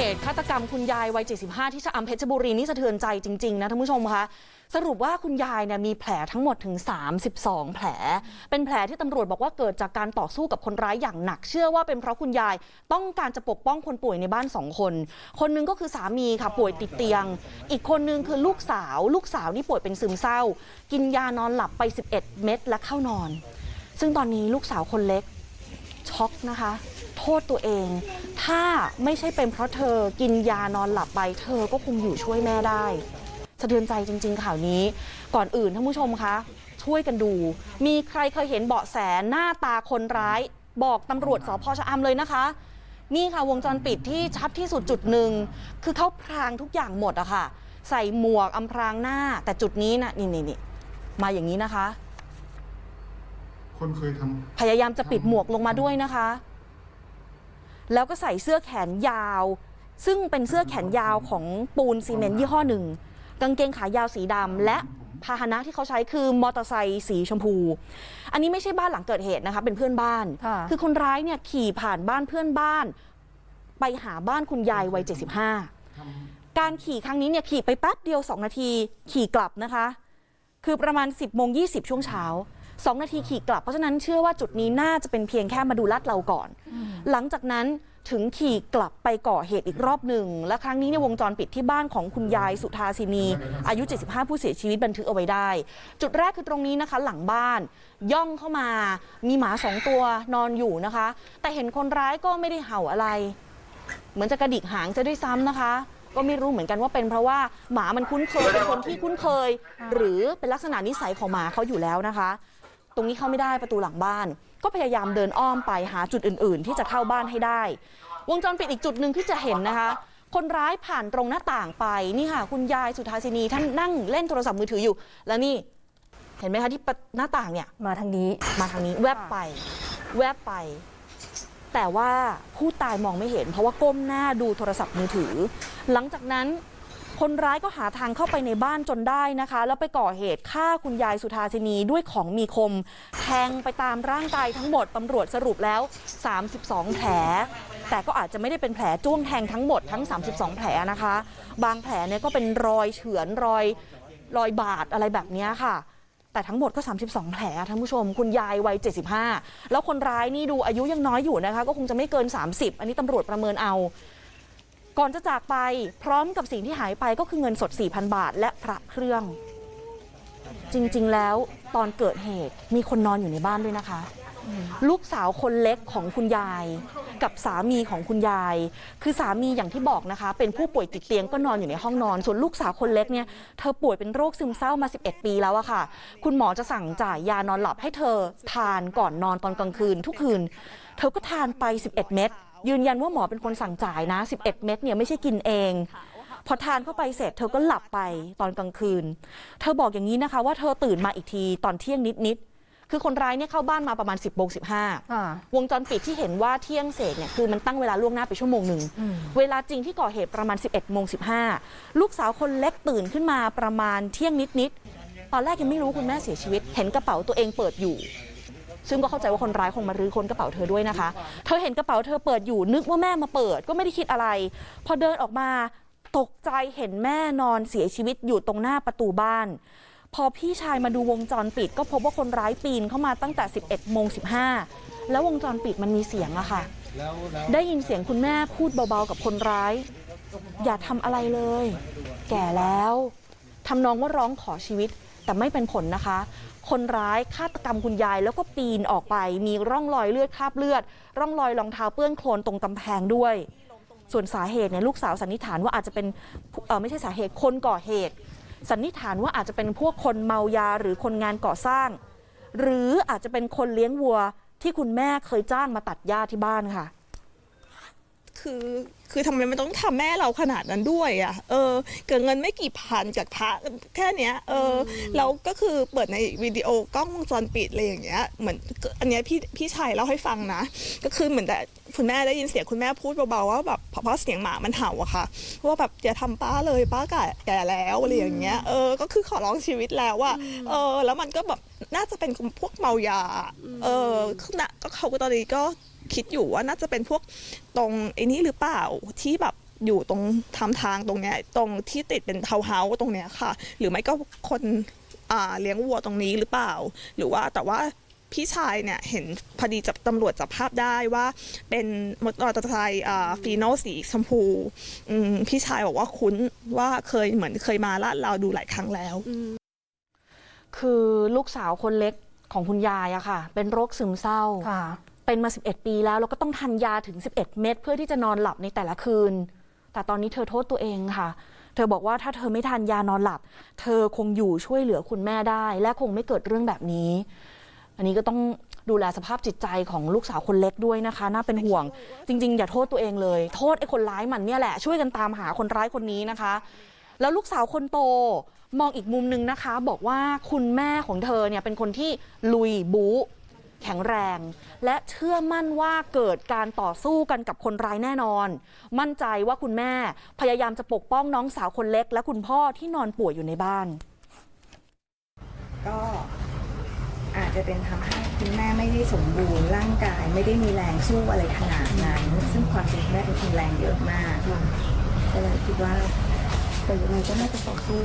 เหตุฆาตกรรมคุณยายวัย 75 ที่ชะอำเพชรบุรีนี่สะเทือนใจจริง ๆ นะท่านผู้ชมคะสรุปว่าคุณยายเนี่ยมีแผลทั้งหมดถึง 32 แผล เป็นแผลที่ตำรวจบอกว่าเกิดจากการต่อสู้กับคนร้ายอย่างหนัก เชื่อว่าเป็นเพราะคุณยายต้องการจะปกป้องคนป่วยในบ้านสองคน คนนึงก็คือสามีค่ะป่วยติดเตียง อีกคนนึงคือลูกสาว ลูกสาวนี่ป่วยเป็นซึมเศร้า กินยานอนหลับไป 11 เม็ดและเข้านอน ซึ่งตอนนี้ลูกสาวคนเล็กช็อกนะคะ โทษตัวเอง ถ้าไม่ใช่เป็นเพราะเธอกินยานอนหลับไป เธอก็คงอยู่ช่วยแม่ได้สะเทือนใจจริง ๆ ข่าวนี้ ก่อนอื่นท่านผู้ชมคะช่วยกันดู มีใครเคยเห็นเบาะแสหน้าตาคนร้าย บอกตำรวจสพชะอำเลยนะคะ นี่ค่ะวงจรปิดที่ชัดที่สุดจุดหนึ่งคือเขาพรางทุกอย่างหมดอะค่ะ ใส่หมวกอำพรางหน้า แต่จุดนี้นะนี่นี่นี่มาอย่างนี้นะคะ คนเคยทำพยายามจะปิดหมวกลงมาด้วยนะคะ แล้วก็ใส่เสื้อแขนยาว ซึ่งเป็นเสื้อแขนยาวของปูนซีเมนต์ยี่ห้อหนึ่ง กางเกงขายาวสีดำและพาหนะที่เขาใช้คือมอเตอร์ไซค์สีชมพู อันนี้ไม่ใช่บ้านหลังเกิดเหตุนะคะ เป็นเพื่อนบ้านค่ะคือคนร้ายเนี่ยขี่ผ่านบ้านเพื่อนบ้าน ไปหาบ้านคุณยายวัย 75 การขี่ครั้งนี้เนี่ยขี่ไปแป๊บเดียว 2 นาทีขี่กลับนะคะ คือประมาณ 10โมง20 ช่วงเช้า 2 นาทีขี่กลับ เพราะฉะนั้นเชื่อว่าจุดนี้น่าจะเป็นเพียงแค่มาดูลาดเราก่อน หลังจากนั้นถึงขี่กลับไปก่อเหตุอีกรอบหนึ่ง และครั้งนี้ในยวงจรปิดที่บ้านของคุณยายสุธาสินี อายุ 75 ผู้เสียชีวิตบันทึกเอาไว้ได้ จุดแรกคือตรงนี้นะคะ หลังบ้านย่องเข้ามามีหมาสองตัวนอนอยู่นะคะ แต่เห็นคนร้ายก็ไม่ได้เห่าอะไร เหมือนจะกระดิกหางจะด้วยซ้ำนะคะ ก็ไม่รู้เหมือนกันว่าเป็นเพราะว่าหมามันคุ้นเคยเป็นคนที่คุ้นเคย หรือเป็นลักษณะนิสัยของหมาเขาอยู่แล้วนะคะ ตรงนี้เข้าไม่ได้ประตูหลังบ้าน ก็พยายามเดินอ้อมไปหาจุดอื่น ๆ ที่จะเข้าบ้านให้ได้ วงจรปิดอีกจุดหนึ่งที่จะเห็นนะคะ คนร้ายผ่านตรงหน้าต่างไปนี่ค่ะ คุณยายสุธาสินีท่านนั่งเล่นโทรศัพท์มือถืออยู่ แล้วนี่เห็นไหมคะที่ประหน้าต่างเนี่ยมาทางนี้มาทางนี้แวบไป แวบไป แต่ว่าผู้ตายมองไม่เห็น เพราะว่าก้มหน้าดูโทรศัพท์มือถือ หลังจากนั้น คนร้ายก็หาทางเข้าไปในบ้านจนได้นะคะ แล้วไปก่อเหตุฆ่าคุณยายสุธาสินีด้วยของมีคม แทงไปตามร่างกายทั้งหมดตำรวจสรุปแล้ว 32 แผล แต่ก็อาจจะไม่ได้เป็นแผลจ้วงแทงทั้งหมดทั้ง 32 แผลนะคะ บางแผลเนี่ยก็เป็นรอยเฉือนรอยรอยบาดอะไรแบบนี้ค่ะ แต่ทั้งหมดก็ 32 แผลท่านผู้ชม คุณยายวัย 75 แล้วคนร้ายนี่ดูอายุยังน้อยอยู่นะคะ ก็คงจะไม่เกิน 30 อันนี้ตำรวจประเมินเอา ก่อนจะจากไปพร้อมกับสิ่งที่หายไปก็คือเงินสด 4,000 บาท และพระเครื่อง จริงๆ แล้วตอนเกิดเหตุมีคนนอนอยู่ในบ้านด้วยนะคะ ลูกสาวคนเล็กของคุณยาย กับสามีของคุณยาย คือสามีอย่างที่บอกนะคะ เป็นผู้ป่วยติดเตียงก็นอนอยู่ในห้องนอน ส่วนลูกสาวคนเล็กเนี่ยเธอป่วยเป็นโรคซึมเศร้ามา 11 ปีแล้วอะค่ะ คุณหมอจะสั่งจ่ายยานอนหลับให้เธอทานก่อนนอนตอนกลางคืนทุกคืน เธอก็ทานไป 11 เม็ด ยืนยันว่าหมอเป็นคนสั่งจ่ายนะ 11 เม็ดเนี่ยไม่ใช่กินเอง พอทานเข้าไปเสร็จเธอก็หลับไปตอนกลางคืน เธอบอกอย่างนี้นะคะ ว่าเธอตื่นมาอีกทีตอนเที่ยงนิดๆคือคนร้ายเนี่ยเข้าบ้านมาประมาณ 10บโมงสิอ่าวงจรปิดที่เห็นว่าเที่ยงเศษเนี่ยคือมันตั้งเวลาล่วงหน้าไปชั่วโมงหนึ่งอืมเวลาจริงที่ก่อเหตุประมาณ 11โมง15ลูกสาวคนเล็กตื่นขึ้นมาประมาณเที่ยงนิดๆตอนแรกยังไม่รู้คุณแม่เสียชีวิต เห็นกระเป๋าตัวเองเปิดอยู่ ซึ่งก็เข้าใจว่าคนร้ายคงมารื้อค้นกระเป๋าเธอด้วยนะคะ เธอเห็นกระเป๋าเธอเปิดอยู่นึกว่าแม่มาเปิดก็ไม่ได้คิดอะไร พอเดินออกมาตกใจเห็นแม่นอนเสียชีวิตอยู่ตรงหน้าประตูบ้าน พอพี่ชายมาดูวงจรปิด ก็พบว่าคนร้ายปีนเข้ามาตั้งแต่ 11โมง15 แล้ววงจรปิดมันมีเสียงอะค่ะ ได้ยินเสียงคุณแม่พูดเบาๆกับคนร้าย อย่าทำอะไรเลย แก่แล้ว ทำนองว่าร้องขอชีวิต แต่ไม่เป็นผลนะคะ คนร้ายฆาตกรรมคุณยายแล้วก็ปีนออกไป มีร่องรอยเลือดคราบเลือด ร่องรอยรองเท้าเปื้อนโคลนตรงกำแพงด้วย ส่วนสาเหตุเนี่ยลูกสาวสันนิษฐานว่าอาจจะเป็นไม่ใช่สาเหตุคนก่อเหตุ สันนิษฐานว่าอาจจะเป็นพวกคนเมายาหรือคนงานก่อสร้าง หรืออาจจะเป็นคนเลี้ยงวัวที่คุณแม่เคยจ้างมาตัดหญ้าที่บ้านค่ะ คือคือทำไมมันต้องทำแม่เราขนาดนั้นด้วยอะ เออเกิดเงินไม่กี่พันจากพระแค่เนี้ย เออแล้วก็คือเปิดในวิดีโอกล้องวงจรปิดอะไรอย่างเงี้ยเหมือนอันเนี้ยพี่พี่ชายเล่าให้ฟังนะ ก็คือเหมือนแต่คุณแม่ได้ยินเสียงคุณแม่พูดเบาๆว่าแบบเพราะเสียงหมามันเห่าอะค่ะว่าแบบอย่าทำป้าเลยป้าแก่แก่แล้วอะไรอย่างเงี้ยเออก็คือขอร้องชีวิตแล้วว่าเออ แล้วมันก็แบบน่าจะเป็นพวกเมายา เออคือนะก็เขาก็ตอนนี้ก็ คิดอยู่ว่าน่าจะเป็นพวกตรงไอ้นี้หรือเปล่าที่แบบอยู่ตรงทำทางตรงเนี้ยตรงที่ติดเป็นทาเฮาส์ตรงเนี้ยค่ะ หรือไม่ก็คนอ่าเลี้ยงวัวตรงนี้หรือเปล่า หรือว่าแต่ว่าพี่ชายเนี่ยเห็นพอดีจับตำรวจจับภาพได้ว่า เป็นมอเตอร์ไซค์ฟีโนสีชมพูพี่ชายบอกว่าคุ้นว่าเคยเหมือนเคยมาลาดเราดูหลายครั้งแล้ว คือลูกสาวคนเล็กของคุณยายอะค่ะ เป็นโรคซึมเศร้าค่ะ เป็นมา 11 ปีแล้วแล้วก็ต้องทานยาถึง 11 เม็ดเพื่อที่จะนอนหลับในแต่ละคืน แต่ตอนนี้เธอโทษตัวเองค่ะ เธอบอกว่าถ้าเธอไม่ทานยานอนหลับ เธอคงอยู่ช่วยเหลือคุณแม่ได้ และคงไม่เกิดเรื่องแบบนี้ อันนี้ก็ต้องดูแลสภาพจิตใจของลูกสาวคนเล็กด้วยนะคะ น่าเป็นห่วง จริง ๆ อย่าโทษตัวเองเลย โทษไอ้คนร้ายมันเนี่ยแหละ ช่วยกันตามหาคนร้ายคนนี้นะคะ แล้วลูกสาวคนโตมองอีกมุมหนึ่งนะคะ บอกว่าคุณแม่ของเธอเนี่ยเป็นคนที่ลุยบู๊ แข็งแรง และเชื่อมั่นว่าเกิดการต่อสู้กันกับคนร้ายแน่นอน มั่นใจว่าคุณแม่พยายามจะปกป้องน้องสาวคนเล็ก และคุณพ่อที่นอนป่วยอยู่ในบ้าน ก็อาจจะเป็นทำให้คุณแม่ไม่ได้สมบูรณ์ร่างกายไม่ได้มีแรงสู้อะไรขนาดนั้น ซึ่งความจริงแม่เป็นคนแรงเยอะมากก็เลยคิดว่า แต่ยังไงก็น่าจะต่อสู้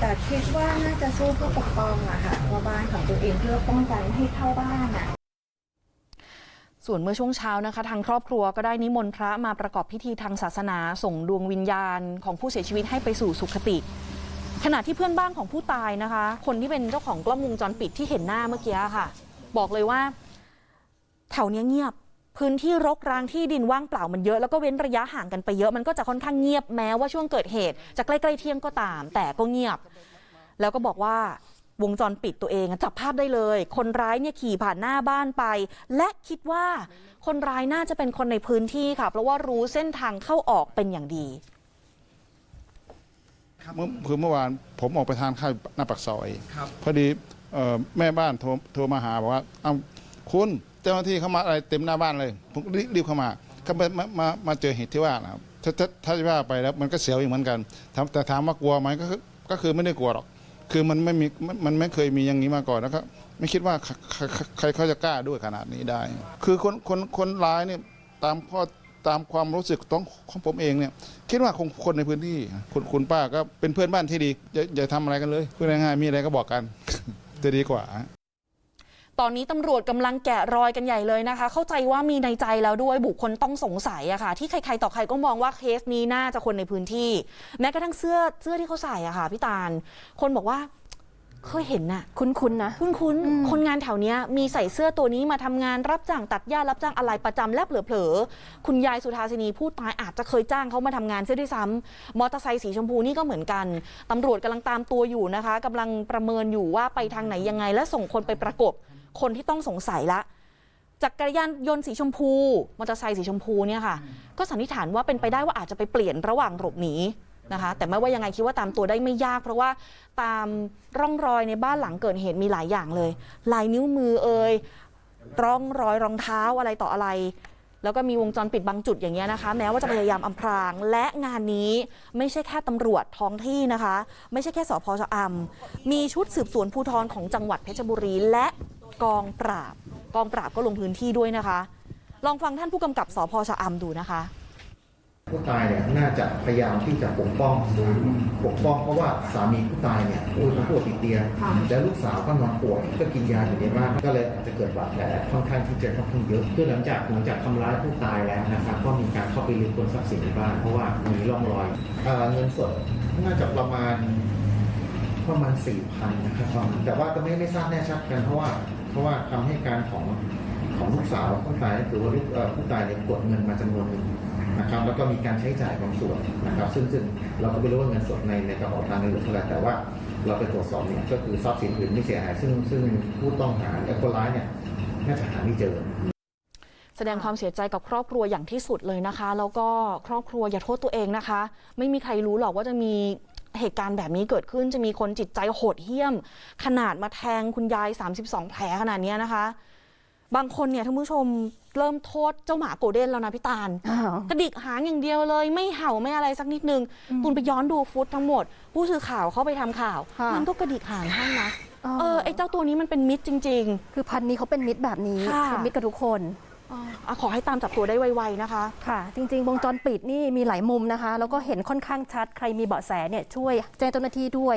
แต่คิดว่าน่าจะสู้เพื่อปกป้องอะค่ะว่าบ้านของตัวเองเพื่อป้องกันให้เข้าบ้านอะส่วนเมื่อช่วงเช้านะคะทางครอบครัวก็ได้นิมนต์พระมาประกอบพิธีทางศาสนา ส่งดวงวิญญาณของผู้เสียชีวิตให้ไปสู่สุคติ ขณะที่เพื่อนบ้านของผู้ตายนะคะ คนที่เป็นเจ้าของกล้องวงจรปิดที่เห็นหน้าเมื่อกี้ค่ะ บอกเลยว่าแถวเนี้ยเงียบ พื้นที่รกร้างที่ดินว่างเปล่ามันเยอะแล้วก็เว้นระยะห่างกันไปเยอะมันก็จะค่อนข้างเงียบแม้ว่าช่วงเกิดเหตุจะใกล้ๆเที่ยงก็ตาม แต่ก็เงียบ แล้วก็บอกว่าวงจรปิดตัวเองอะจับภาพได้เลย คนร้ายเนี่ยขี่ผ่านหน้าบ้านไป และคิดว่าคนร้ายน่าจะเป็นคนในพื้นที่ค่ะ เพราะว่ารู้เส้นทางเข้าออกเป็นอย่างดีเมื่อคือเมื่อวานผมออกไปทานข้าวหน้าปากซอยพอดีเอ่อแม่บ้านโทรโทรมาหาบอกว่าเอ้าคุณ เจ้าหน้าที่เข้ามาอะไรเต็มหน้าบ้านเลยผมรีบเข้ามาก็มามามามาเจอเหตุที่ว่านะครับถ้าถ้าถ้าจะว่าไปแล้วมันก็เสียวอีกเหมือนกันถามแต่ถามว่ากลัวไหมก็คือก็คือไม่ได้กลัวหรอก คือมันไม่มีมันมันไม่เคยมีอย่างนี้มาก่อนแล้วก็ไม่คิดว่าใครใครใครเขาจะกล้าด้วยขนาดนี้ได้ คือคนคนคนร้ายเนี่ยตามข้อตามความรู้สึกต้องของผมเองเนี่ยคิดว่าคงคนในพื้นที่คุณคุณป้าก็เป็นเพื่อนบ้านที่ดีอย่าอย่าทำอะไรกันเลยพูดง่ายๆมีอะไรก็บอกกันจะดีกว่า ตอนนี้ตำรวจกำลังแกะรอยกันใหญ่เลยนะคะ เข้าใจว่ามีในใจแล้วด้วยบุคคลต้องสงสัยอะค่ะ ที่ใครๆต่อใครก็มองว่าเคสนี้น่าจะคนในพื้นที่ แม้กระทั่งเสื้อเสื้อที่เขาใส่อะค่ะพี่ตาล คนบอกว่าเคยเห็นน่ะ คุ้นๆนะ คุ้นคุ้นๆคนงานแถวเนี้ยมีใส่เสื้อตัวนี้มาทำงานรับจ้างตัดหญ้ารับจ้างอะไรประจำและเผลอๆคุณยายสุธาสินีผู้ตายอาจจะเคยจ้างเขามาทำงานเสียด้วยซ้ำมอเตอร์ไซค์สีชมพูนี่ก็เหมือนกันตำรวจกำลังตามตัวอยู่นะคะกำลังประเมินอยู่ว่าไปทางไหนยังไงและส่งคนไปประกบ คนที่ต้องสงสัยละจักรยานยนต์สีชมพูมอเตอร์ไซค์สีชมพูเนี่ยค่ะ ก็สันนิษฐานว่าเป็นไปได้ว่าอาจจะไปเปลี่ยนระหว่างหลบหนีนะคะ แต่ไม่ว่ายังไงคิดว่าตามตัวได้ไม่ยาก เพราะว่าตามร่องรอยในบ้านหลังเกิดเหตุมีหลายอย่างเลย ลายนิ้วมือเอ่ยร่องรอยรองเท้าอะไรต่ออะไร แล้วก็มีวงจรปิดบางจุดอย่างเงี้ยนะคะ แม้ว่าจะพยายามอำพราง และงานนี้ไม่ใช่แค่ตำรวจท้องที่นะคะ ไม่ใช่แค่สพชะอำมีชุดสืบสวนภูธรของจังหวัดเพชรบุรีและ กองปราบ กองปราบก็ลงพื้นที่ด้วยนะคะ ลองฟังท่านผู้กำกับสพชะอำดูนะคะ ผู้ตายเนี่ยน่าจะพยายามที่จะปกป้องปกป้องเพราะว่าสามีผู้ตายเนี่ยป่วยเป็นผู้ติดเตียงแล้วลูกสาวก็นอนป่วยก็กินยาอยู่ในบ้านก็เลยอาจจะเกิดบาดแผลค่อนข้างที่จะค่อนข้างเยอะคือหลังจากหลังจากทำร้ายผู้ตายแล้วนะครับก็มีการเข้าไปรื้อค้นทรัพย์สินในบ้านเพราะว่ามีร่องรอยเอ่อเงินสดน่าจะประมาณ ประมาณสี่พันนะครับแต่ว่าก็ไม่ไม่ทราบแน่ชัดกันเพราะว่าเพราะว่าคำให้การของของลูกสาวผู้ตายก็คือว่าลูกเอ่อผู้ตายเนี่ยกดเงินมาจำนวนหนึ่งนะครับ แล้วก็มีการใช้จ่ายบางส่วนนะครับ ซึ่งซึ่งเราก็ไม่รู้ว่าเงินสดในในกระเป๋าตังค์ในหรือเท่าไหร่แต่ว่าเราไปตรวจสอบเนี่ยก็คือทรัพย์สินอื่นไม่เสียหายซึ่งซึ่งผู้ต้องหาและคนร้ายเนี่ยน่าจะหาไม่เจอ แสดงความเสียใจกับครอบครัวอย่างที่สุดเลยนะคะ แล้วก็ครอบครัวอย่าโทษตัวเองนะคะ ไม่มีใครรู้หรอกว่าจะมี เหตุการณ์แบบนี้เกิดขึ้นจะมีคนจิตใจโหดเหี้ยม ขนาดมาแทงคุณยาย 32 แผลขนาดเนี้ยนะคะ บางคนเนี่ยท่านผู้ชมเริ่มโทษเจ้าหมาโกลเด้นแล้วนะพี่ตาลอ้าวกระดิกหางอย่างเดียวเลย ไม่เห่าไม่อะไรสักนิดนึงตุนไปย้อนดูฟุตทั้งหมด ผู้สื่อข่าวเข้าไปทำข่าวค่ะมันก็กระดิกหางให้นะอ๋อเออไอ้เจ้าตัวนี้มันเป็นมิตรจริงคือพันธุ์นี้เขาเป็นมิตรแบบนี้ค่ะเป็นมิตรกับทุกคนๆ อ๋ออะขอให้ตามจับตัวได้ไวๆนะคะ ค่ะ จริง ๆ วงจรปิดนี่มีหลายมุมนะคะ แล้วก็เห็นค่อนข้างชัด ใครมีเบาะแสเนี่ยช่วยแจ้งเจ้าหน้าที่ด้วย